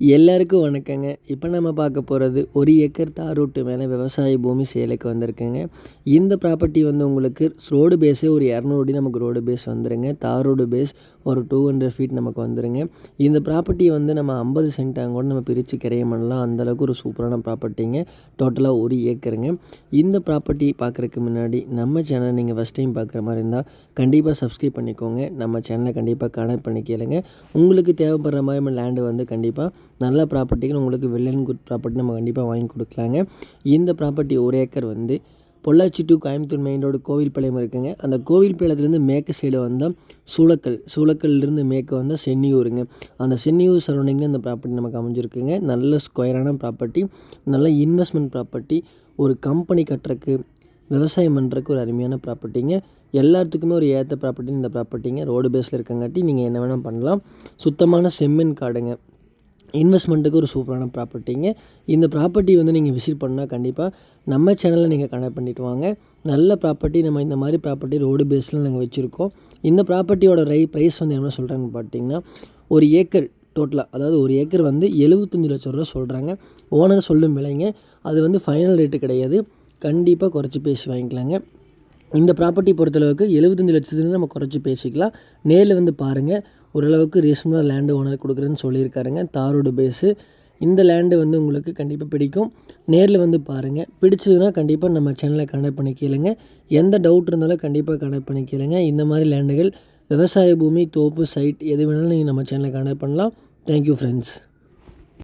எல்லாருக்கும் வணக்கங்க. இப்போ நம்ம பார்க்க போகிறது ஒரு ஏக்கர் தாரோட்டு மேலே விவசாய பூமி சேலுக்கு வந்திருக்குங்க. இந்த ப்ராப்பர்ட்டி வந்து உங்களுக்கு ரோடு பேஸே ஒரு இரநூறு அடி நமக்கு ரோடு பேஸ் வந்துருங்க. தாரோடு பேஸ் ஒரு டூ ஹண்ட்ரட் ஃபீட் நமக்கு வந்துருங்க. இந்த ப்ராப்பர்ட்டி வந்து நம்ம ஐம்பது சென்ட்டாங்க கூட நம்ம பிரித்து கிரையம் பண்ணலாம். அந்தளவுக்கு ஒரு சூப்பரான ப்ராப்பர்ட்டிங்க டோட்டலாக ஒரு ஏக்கருங்க. இந்த ப்ராப்பர்ட்டி பார்க்குறதுக்கு முன்னாடி நம்ம சேனலை நீங்கள் ஃபஸ்ட் டைம் பார்க்குற மாதிரி இருந்தால் கண்டிப்பாக சப்ஸ்கிரைப் பண்ணிக்கோங்க. நம்ம சேனலை கண்டிப்பாக கனெக்ட் பண்ணி கேளுங்க. உங்களுக்கு தேவைப்படுற மாதிரி நம்ம லேண்டு வந்து கண்டிப்பாக நல்ல ப்ராப்பர்ட்டிகள் உங்களுக்கு வெல் அண்ட் குட் ப்ராப்பர்ட்டி நம்ம கண்டிப்பாக வாங்கி கொடுக்கலாங்க. இந்த ப்ராப்பர்ட்டி ஒரு ஏக்கர் வந்து Pollachi to Coimbatore main road Kovil Palayam இருக்குங்க. அந்த கோவில் பாளையத்துலேருந்து மேற்கு சைடு வந்தால் சூளக்கல் சூளக்கல்லிருந்து மேற்கு வந்தால் சென்னியூருங்க. அந்த சென்னியூர் சரௌண்டிங்கில் அந்த ப்ராப்பர்ட்டி நமக்கு அமைஞ்சிருக்குங்க. நல்ல ஸ்கொயரான ப்ராப்பர்ட்டி நல்ல இன்வெஸ்ட்மெண்ட் ப்ராப்பர்ட்டி ஒரு கம்பெனி கட்டுறக்கு விவசாயம் பண்ணுறக்கு ஒரு அருமையான ப்ராப்பர்ட்டிங்க எல்லாத்துக்குமே ஒரு ஏற்ற ப்ராப்பர்ட்டி இந்த ப்ராப்பர்ட்டிங்க ரோடு பேஸில் இருக்கங்காட்டி நீங்கள் என்ன வேணால் பண்ணலாம். சுத்தமான செம்மண் காடுங்க. இன்வெஸ்ட்மெண்ட்டுக்கு ஒரு சூப்பரான ப்ராப்பர்ட்டிங்க. இந்த ப்ராப்பர்ட்டி வந்து நீங்கள் விசிட் பண்ணால் கண்டிப்பாக நம்ம சேனலில் நீங்கள் கனெக்ட் பண்ணிவிட்டு வாங்க. நல்ல ப்ராப்பர்ட்டி நம்ம இந்த மாதிரி ப்ராப்பர்ட்டி ரோடு பேஸில் நாங்கள் வச்சுருக்கோம். இந்த ப்ராப்பர்ட்டியோட ரை ப்ரைஸ் வந்து என்ன சொல்கிறாங்கன்னு பார்த்தீங்கன்னா ஒரு ஏக்கர் டோட்டலாக அதாவது ஒரு ஏக்கர் வந்து எழுபத்தஞ்சி லட்ச ரூபா சொல்கிறாங்க ஓனர் சொல்லும் விலைங்க. அது வந்து ஃபைனல் ரேட்டு கிடையாது. கண்டிப்பாக குறைச்சி பேசி வாங்கிக்கலாங்க. இந்த ப்ராப்பர்ட்டி பொறுத்தளவுக்கு எழுபத்தஞ்சி லட்சத்துலேருந்து நம்ம குறைச்சி பேசிக்கலாம். நேரில் வந்து பாருங்கள் ஓரளவுக்கு ரீசனாக லேண்டு ஓனர் கொடுக்குறேன்னு சொல்லியிருக்காருங்க. தாரோடு பேஸு இந்த லேண்டு வந்து உங்களுக்கு கண்டிப்பாக பிடிக்கும். நேரில் வந்து பாருங்கள் பிடிச்சதுன்னா கண்டிப்பாக நம்ம சேனலை கனெக்ட் பண்ணி கேளுங்க. எந்த டவுட் இருந்தாலும் கண்டிப்பாக கனெக்ட் பண்ணி கேளுங்க. இந்த மாதிரி லேண்டுகள் விவசாய பூமி தோப்பு சைட் எது வேணாலும் நீங்கள் நம்ம சேனலை கனெக்ட் பண்ணலாம். Thank you friends